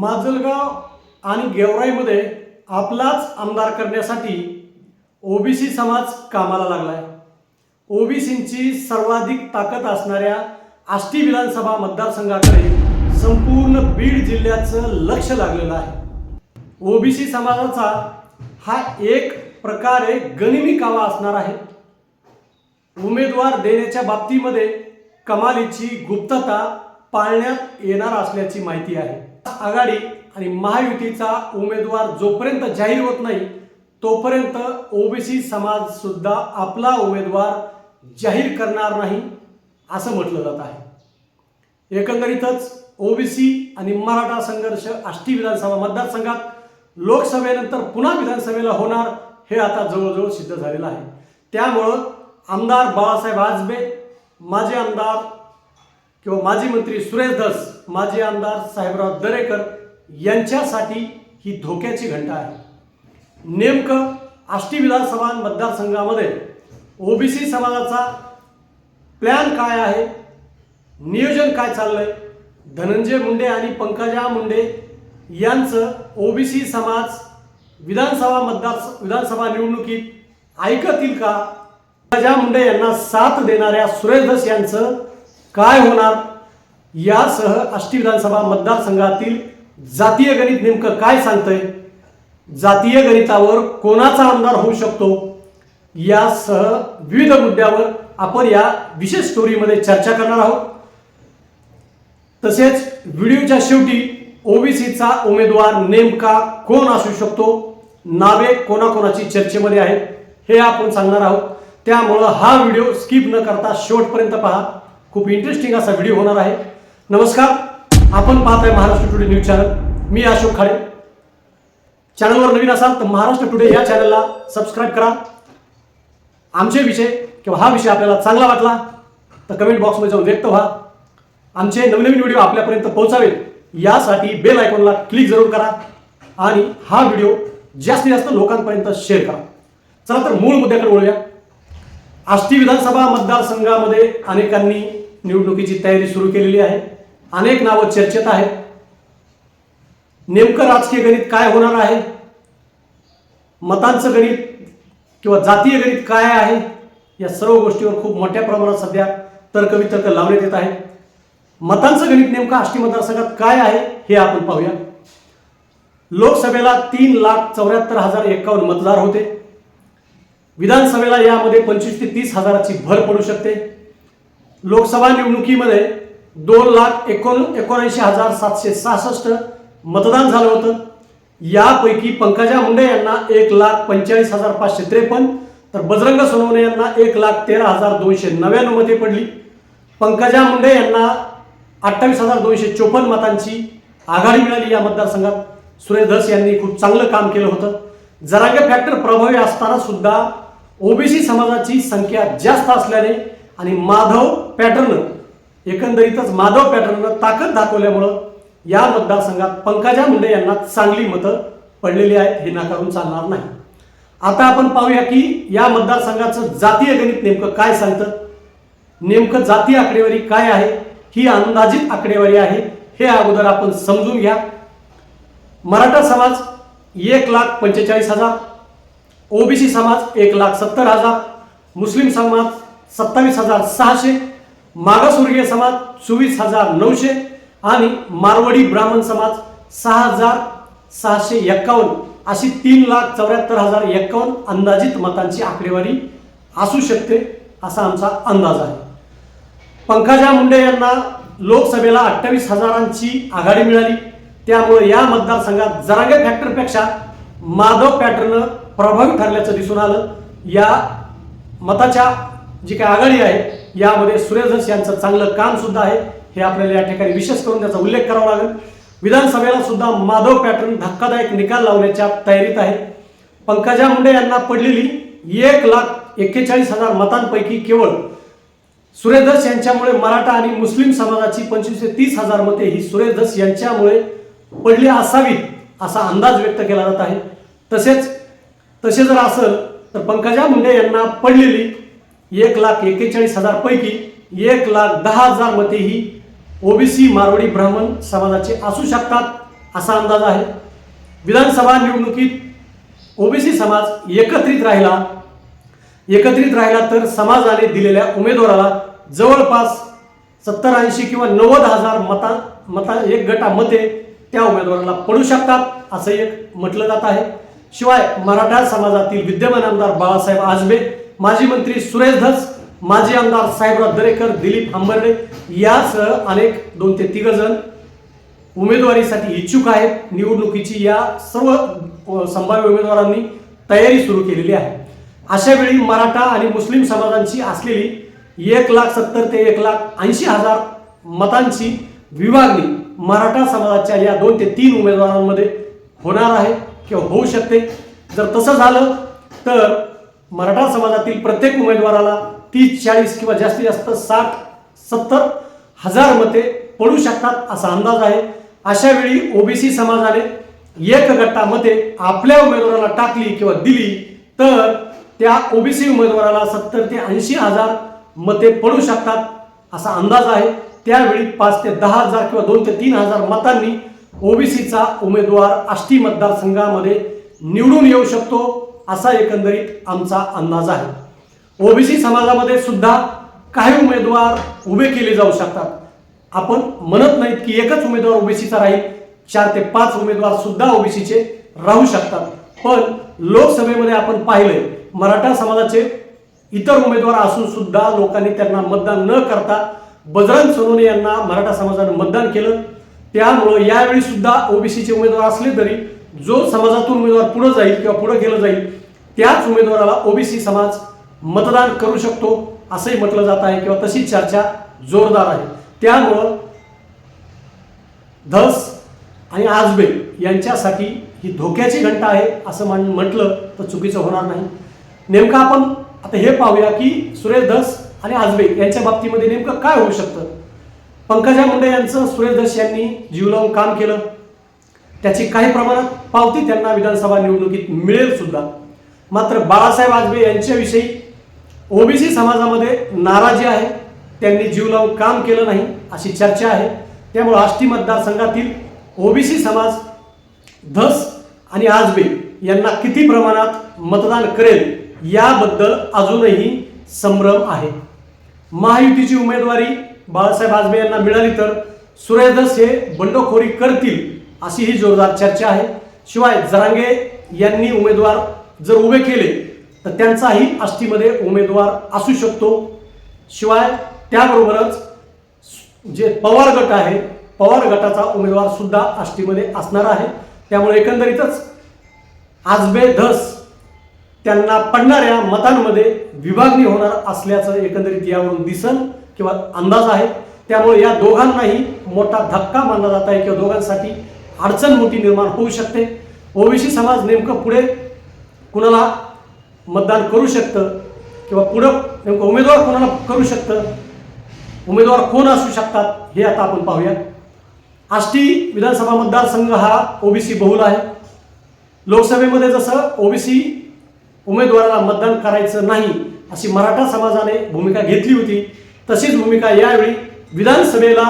माजलगाव आणि गेवराईमध्ये आपलाच आमदार करण्यासाठी ओबीसी समाज कामाला लागलाय. ओबीसींची सर्वाधिक ताकद असणाऱ्या आष्टी विधानसभा मतदारसंघाकडे संपूर्ण बीड जिल्ह्याचं लक्ष लागलेलं आहे. ओबीसी समाजाचा हा एक प्रकारे गनिमी कावा असणार आहे. उमेदवार देण्याच्या बाबतीमध्ये कमालीची गुप्तता पाळण्यात येणार असल्याची माहिती आहे. आघाडी आणि महायुतीचा उमेदवार जोपर्यंत जाहीर होत नाही तोपर्यंत ओबीसी समाज सुद्धा आपला उमेदवार जाहीर करणार नाही असं म्हटलं जात आहे. एकंदरीतच ओबीसी आणि मराठा संघर्ष आष्टी विधानसभा मतदारसंघात लोकसभेनंतर पुन्हा विधानसभेला होणार हे आता जवळजवळ सिद्ध झालेलं आहे. त्यामुळं आमदार बाळासाहेब आजबे माजी आमदार किंवा माजी मंत्री सुरेश धस माजी आमदार साहेबराव दरेकर यांच्यासाठी ही धोक्याची घंटा आहे. नेमकं आष्टी विधानसभा मतदारसंघामध्ये ओबीसी समाजाचा प्लॅन काय आहे? नियोजन काय चाललंय? धनंजय मुंडे आणि पंकजा मुंडे यांचं ओबीसी समाज विधानसभा मतदार विधानसभा निवडणुकीत ऐकतील का? पंकजा मुंडे यांना साथ देणाऱ्या सुरेश धस यांचं काय होणार? यासह आष्टी विधानसभा मतदारसंघातील जातीय गणित नेमकं काय सांगतंय? जातीय गणितावर कोणाचा आमदार होऊ शकतो? यासह विविध मुद्द्यावर आपण या विशेष स्टोरीमध्ये चर्चा करणार आहोत. तसेच व्हिडिओच्या शेवटी ओबीसीचा उमेदवार नेमका कोण असू शकतो? नावे कोणाकोणाची चर्चेमध्ये आहेत हे आपण सांगणार आहोत. त्यामुळं हा व्हिडिओ स्किप न करता शेवटपर्यंत पहा. खूप इंटरेस्टिंग असा व्हिडिओ होणार आहे. नमस्कार. आपण पाहताय महाराष्ट्र टुडे न्यूज चॅनल. मी अशोक खाडे चॅनलवर नवीन असाल तर महाराष्ट्र टुडे या चॅनलला सबस्क्राईब करा. आमचे विषय किंवा हा विषय आपल्याला चांगला वाटला तर कमेंट बॉक्समध्ये जाऊन व्यक्त व्हा. आमचे नवीन नवीन व्हिडिओ आपल्यापर्यंत पोहोचावेत यासाठी बेल आयकॉनला क्लिक जरूर करा आणि हा व्हिडिओ जास्तीत जास्त लोकांपर्यंत शेअर करा. चला तर मूळ मुद्द्याकडे वळूया. आष्टी विधानसभा मतदारसंघामध्ये अनेकांनी निवडणुकीची तयारी सुरू केलेली आहे. अनेक नावं चर्चेत आहेत. नेमकं राजकीय गणित काय होणार आहे? मतांचं गणित किंवा जातीय गणित काय आहे? या सर्व गोष्टीवर खूप मोठ्या प्रमाणात सध्या तर्कवितर्क लावण्यात येत आहे. मतांचं गणित नेमकं आष्टी मतदारसंघात काय आहे हे आपण पाहूया. लोकसभेला तीन लाख चौऱ्याहत्तर हजार एकावन्न मतदार होते. विधानसभेला यामध्ये पंचवीस ते तीस हजाराची भर पडू शकते. लोकसभा निवडणुकीमध्ये दोन लाख एकोण एकोणऐंशी हजार सातशे सहासष्ट मतदान झालं होतं. यापैकी पंकजा मुंडे यांना एक लाख पंचेचाळीस हजार पाचशे त्रेपन्न तर बजरंग सोनवणे यांना एक लाख तेरा हजार दोनशे नव्याण्णव मते पडली. पंकजा मुंडे यांना अठ्ठावीस हजार दोनशे चोपन्न मतांची आघाडी मिळाली या मतदारसंघात. सुरेश धस यांनी खूप चांगलं काम केलं होतं. जरांगे फॅक्टर प्रभावी असताना सुद्धा ओबीसी समाजाची संख्या जास्त असल्याने आणि माधव पॅटर्न एकंदरीतच माधव पॅटर्ननं ताकद दाखवल्यामुळं या मतदारसंघात पंकजा मुंडे यांना चांगली मतं पडलेली आहेत हे नाकारून चालणार नाही. आता आपण पाहूया की या मतदारसंघाचं जातीय गणित नेमकं काय सांगतं? नेमकं जातीय आकडेवारी काय आहे? ही अंदाजित आकडेवारी आहे हे अगोदर आपण समजून घ्या. मराठा समाज एक लाख पंचेचाळीस हजार ओबीसी समाज एक लाख सत्तर हजार मुस्लिम समाज सत्तावीस हजार सहाशे मागासवर्गीय समाज चोवीस हजार नऊशे आणि मारवाडी ब्राह्मण समाज सहा हजार सहाशे एक्कावन्न अशी तीन लाख चौऱ्याहत्तर हजार एक्कावन्न अंदाजित मतांची आकडेवारी असू शकते असा आमचा अंदाज आहे. पंकजा मुंडे यांना लोकसभेला अठ्ठावीस हजारांची आघाडी मिळाली. त्यामुळे या मतदारसंघात जरांगे फॅक्टरपेक्षा माधव पॅटर्न प्रभावी ठरल्याचं दिसून आलं. या मताच्या जी काही आघाडी आहे यामध्ये सुरेश यांचं चांगलं काम सुद्धा आहे. हे आपल्याला या ठिकाणी विशेष करून त्याचा उल्लेख करावा लागेल. विधानसभेला सुद्धा माधव पॅटर्न धक्कादायक निकाल लावण्याच्या तयारीत आहे. पंकजा मुंडे यांना पडलेली एक लाख एक्केचाळीस हजार मतांपैकी केवळ सुरेश धस यांच्यामुळे मराठा आणि मुस्लिम समाजाची पंचवीस ते तीस हजार मते ही सुरेश धस यांच्यामुळे पडली असावीत असा अंदाज व्यक्त केला जात आहे. तसेच तसे जर असेल तर पंकजा मुंडे यांना पडलेली एक लाख एक्केचाळीस हजार पैकी एक लाख दहा हजार मते ही ओबीसी मारवाडी ब्राह्मण समाजाचे असू शकतात असा अंदाज आहे. विधानसभा निवडणुकीत ओबीसी समाज एकत्रित राहिला. एकत्रित राहिला तर समाजाने दिलेल्या उमेदवाराला जवळपास सत्तर ऐंशी किंवा नव्वद हजार मता मता एक गटा मते त्या उमेदवाराला पडू शकतात असं एक म्हटलं जात आहे. शिवाय मराठा समाजातील विद्यमान आमदार बाळासाहेब आजबे माजी मंत्री सुरेश धस माजी आमदार साहेबराव दरेकर दिलीप आंबर्डे यासह अनेक दोन ते तिघ जण उमेदवारीसाठी इच्छुक आहेत. निवडणुकीची या सर्व संभाव्य उमेदवारांनी तयारी सुरू केलेली आहे. अशा वेळी मराठा आणि मुस्लिम समाजांची असलेली एक लाख सत्तर ते एक लाख ऐंशी हजार मतांची विभागणी मराठा समाजाच्या या दोन ते तीन उमेदवारांमध्ये होणार आहे किंवा होऊ शकते. जर तसं झालं तर मराठा समाजातील प्रत्येक उमेदवाराला तीस चाळीस किंवा जास्तीत जास्त साठ सत्तर हजार मते पडू शकतात असा अंदाज आहे. अशा वेळी ओबीसी समाजाने एक गटामध्ये आपल्या उमेदवाराला टाकली किंवा दिली तर त्या ओबीसी उमेदवाराला सत्तर ते ऐंशी हजार मते पडू शकतात असा अंदाज आहे. त्यावेळी पाच ते दहा हजार किंवा दोन ते तीन हजार मतांनी ओबीसीचा उमेदवार आष्टी मतदारसंघामध्ये निवडून येऊ शकतो. असा एकंदरीत आमचा अंदाज आहे. ओबीसी समाजामध्ये सुद्धा काही उमेदवार उभे केले जाऊ शकतात. आपण म्हणत नाहीत की एकच उमेदवार ओबीसीचा राहील चार ते पाच उमेदवार सुद्धा ओबीसीचे राहू शकतात. पण लोकसभेमध्ये आपण पाहिलंय मराठा समाजाचे इतर उमेदवार असून सुद्धा लोकांनी त्यांना मतदान न करता बजरंग सोनोने यांना मराठा समाजाने मतदान केलं. त्यामुळं यावेळी सुद्धा ओबीसीचे उमेदवार असले तरी जो समाजातून उमेदवार पुढे जाईल किंवा पुढे गेलं जाईल त्याच उमेदवाराला ओबीसी समाज मतदान करू शकतो असंही म्हटलं जात आहे किंवा तशी चर्चा जोरदार आहे. त्यामुळं धस आणि आजबे यांच्यासाठी ही धोक्याची घंटा आहे असं मान म्हटलं तर चुकीचं होणार नाही. नेमकं आपण आता हे पाहूया की सुरेश धस आणि आजबे यांच्या बाबतीमध्ये नेमकं काय होऊ शकतं? पंकजा मुंडे यांचं सुरेश धस यांनी जीव लावून काम केलं. त्याची काही प्रमाणात पावती त्यांना विधानसभा निवडणुकीत मिळेल सुद्धा. मात्र बाळासाहेब आजबे यांच्याविषयी ओबीसी समाजामध्ये नाराजी आहे. त्यांनी जीव लावून काम केलं नाही अशी चर्चा आहे. त्यामुळे आष्टी मतदारसंघातील ओबीसी समाज धस आणि आजबे यांना किती प्रमाणात मतदान करेल याबद्दल अजूनही संभ्रम आहे. महायुतीची उमेदवारी बाळासाहेब आजबे यांना मिळाली तर सुरेश धस हे बंडखोरी करतील अशी ही जोरदार चर्चा आहे. शिवाय जरांगे यांनी उमेदवार जर उभे केले तर त्यांचाही आष्टीमध्ये उमेदवार असू शकतो. शिवाय त्याबरोबरच जे पवार गट आहे पवार गटाचा उमेदवार सुद्धा आष्टीमध्ये असणार आहे. त्यामुळे एकंदरीतच आजबे धस त्यांना पडणाऱ्या मतांमध्ये विभागणी होणार असल्याचं एकंदरीत यावरून दिसन किंवा अंदाज आहे. त्यामुळे या दोघांनाही मोठा धक्का मानला जात आहे किंवा दोघांसाठी अडचण मोठी निर्माण होऊ शकते. ओबीसी समाज नेमकं पुढे कुणाला मतदान करू शकतं? किंवा पुढं नेमकं उमेदवार कोणाला करू शकतं? उमेदवार कोण असू शकतात? हे आता आपण पाहूया. आष्टी विधानसभा मतदारसंघ हा ओबीसी बहुल आहे. लोकसभेमध्ये जसं ओबीसी उमेदवाराला मतदान करायचं नाही अशी मराठा समाजाने भूमिका घेतली होती तशीच भूमिका यावेळी विधानसभेला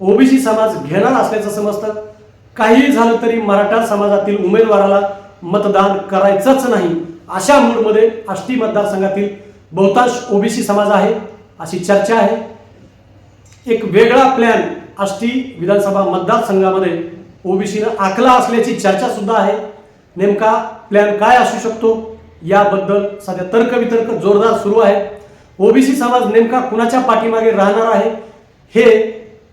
ओबीसी समाज घेणार असल्याचं समजतं. काहीही झालं तरी मराठा समाजातील उमेदवाराला मतदान करायचंच नाही. अशा मूडमध्ये आष्टी मतदारसंघातील बहुतांश ओबीसी समाज आहे अशी चर्चा आहे. एक वेगळा प्लॅन आष्टी विधानसभा मतदारसंघामध्ये ओबीसीनं आखला असल्याची चर्चा सुद्धा आहे. नेमका प्लॅन काय असू शकतो? याबद्दल सध्या तर्कवितर्क जोरदार सुरू आहे. ओबीसी समाज नेमका कुणाच्या पाठीमागे राहणार आहे? हे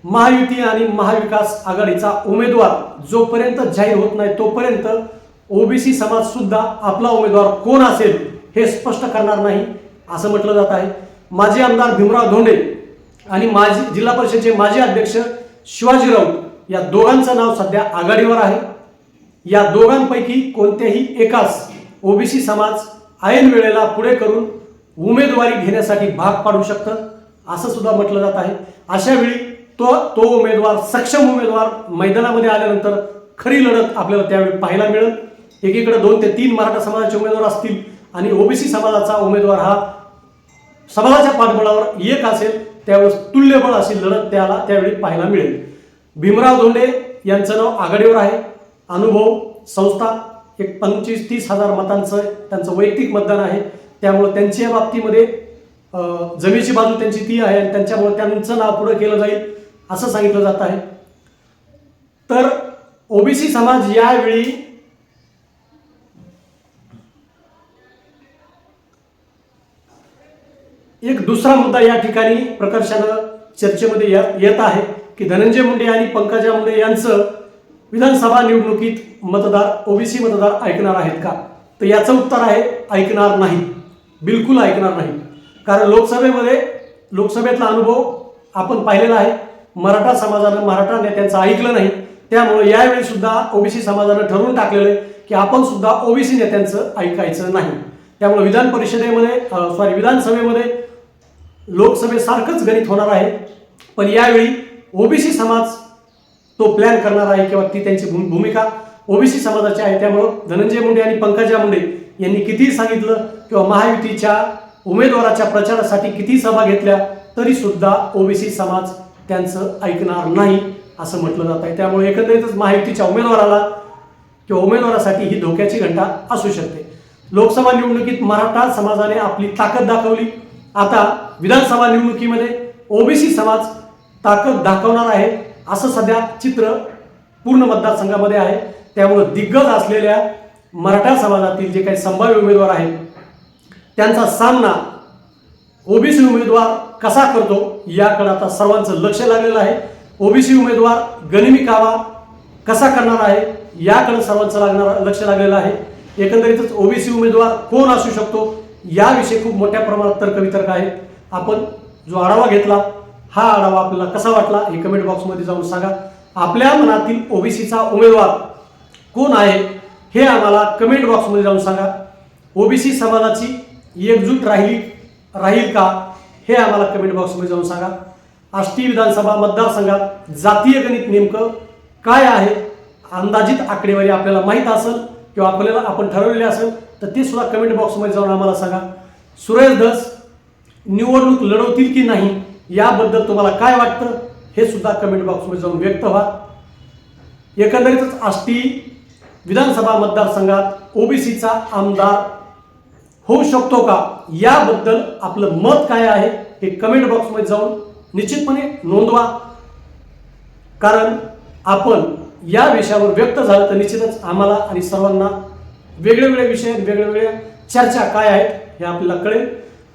महायुती आणि महाविकास आघाडीचा उमेदवार जोपर्यंत जाहीर होत नाही तोपर्यंत ओबीसी समाज सुद्धा आपला उमेदवार कोण असेल हे स्पष्ट करणार नाही असं म्हटलं जात आहे. माजी आमदार भीमराव धोंडे आणि माजी जिल्हा परिषदेचे माजी अध्यक्ष शिवाजी राऊत या दोघांचं नाव सध्या आघाडीवर आहे. या दोघांपैकी कोणत्याही एकाच ओबीसी समाज ऐन वेळेला पुढे करून उमेदवारी घेण्यासाठी भाग पाडू शकतं असं सुद्धा म्हटलं जात आहे. अशा वेळी तो तो उमेदवार सक्षम उमेदवार मैदानामध्ये आल्यानंतर खरी लढत आपल्याला त्यावेळी पाहायला मिळेल. एकीकडे दोन ते तीन मराठा समाजाचे उमेदवार असतील आणि ओबीसी समाजाचा उमेदवार हा समाजाच्या पाठबळावर एक असेल त्यावेळेस तुल्यबळ अशी लढत त्याला त्यावेळी पाहायला मिळेल. भीमराव धोंडे यांचं नाव आघाडीवर आहे. अनुभव संस्था एक पंचवीस तीस हजार मतांचं त्यांचं वैयक्तिक मतदान आहे. त्यामुळे त्यांच्या बाबतीमध्ये जमेची बाजू त्यांची ती आहे आणि त्यांच्यामुळे त्यांचं नाव पुढे केलं जाईल असं सांगितलं जात आहे. तर ओबीसी समाज यावेळी एक दुसरा मुद्दा या ठिकाणी प्रकर्षानं चर्चेमध्ये येत आहे की धनंजय मुंडे आणि पंकजा मुंडे यांचं विधानसभा निवडणुकीत मतदार ओबीसी मतदार ऐकणार आहेत का? तर याचं उत्तर आहे ऐकणार नाही. बिलकुल ऐकणार नाही. कारण लोकसभेमध्ये लोकसभेतला अनुभव आपण पाहिलेला आहे. मराठा समाजानं मराठा नेत्यांचं ऐकलं नाही. त्यामुळे यावेळी सुद्धा ओबीसी समाजानं ठरवून टाकलेलं आहे की आपण सुद्धा ओबीसी नेत्यांचं ऐकायचं नाही. त्यामुळे विधान परिषदेमध्ये सॉरी विधानसभेमध्ये लोकसभेसारखंच गणित होणार आहे. पण यावेळी ओबीसी समाज तो प्लॅन करणार आहे किंवा ती त्यांची भूमिका ओबीसी समाजाची आहे. त्यामुळं धनंजय मुंडे आणि पंकजा मुंडे यांनी कितीही सांगितलं किंवा महायुतीच्या उमेदवाराच्या प्रचारासाठी किती सभा घेतल्या तरी सुद्धा ओबीसी समाज त्यांचं ऐकणार नाही असं म्हटलं जात आहे. त्यामुळे एकंदरीतच महायुतीच्या उमेदवाराला किंवा उमेदवारासाठी ही धोक्याची घंटा असू शकते. लोकसभा निवडणुकीत मराठा समाजाने आपली ताकद दाखवली. आता विधानसभा निवडणुकीमध्ये ओबीसी समाज ताकद दाखवणार आहे असं सध्या चित्र पूर्ण मतदारसंघामध्ये आहे. त्यामुळं दिग्गज असलेल्या मराठा समाजातील जे काही संभाव्य उमेदवार आहेत त्यांचा सामना ओबीसी उमेदवार कसा करतो याकडे आता सर्वांचं लक्ष लागलेलं आहे. ओबीसी उमेदवार गनिमी कावा कसा करणार आहे याकडे सर्वांचं लागणार लक्ष लागलेलं आहे. एकंदरीतच ओबीसी उमेदवार कोण असू शकतो याविषयी खूप मोठ्या प्रमाणात तर्कवितर्क आहेत आपण जो आढावा घेतला हा आढावा आपल्याला कसा वाटला हे कमेंट बॉक्समध्ये जाऊन सांगा. आपल्या मनातील ओबीसीचा उमेदवार कोण आहे हे आम्हाला कमेंट बॉक्समध्ये जाऊन सांगा. ओबीसी समाजाची एकजूट राहिली राहील का हे आम्हाला कमेंट बॉक्समध्ये जाऊन सांगा. आष्टी विधानसभा मतदारसंघात जातीय गणित नेमकं काय आहे? अंदाजित आकडेवारी आपल्याला माहीत असेल किंवा आपल्याला आपण ठरवलेले असेल तर ते सुद्धा कमेंट बॉक्समध्ये जाऊन आम्हाला सांगा. सुरेश धस निवडणूक लढवतील की नाही याबद्दल तुम्हाला काय वाटतं? हे सुद्धा कमेंट बॉक्समध्ये जाऊन व्यक्त व्हा. एकंदरीतच आष्टी विधानसभा मतदारसंघात ओबीसीचा आमदार होऊ शकतो का? याबद्दल आपलं मत काय आहे? हे कमेंट बॉक्समध्ये जाऊन निश्चितपणे नोंदवा. कारण आपण या विषयावर व्यक्त झालं तर निश्चितच आम्हाला आणि सर्वांना वेगवेगळे विषयात वेगळ्या चर्चा काय आहेत हे आपल्याला कळेल.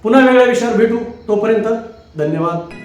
पुन्हा वेगळ्या विषयावर भेटू. तोपर्यंत धन्यवाद.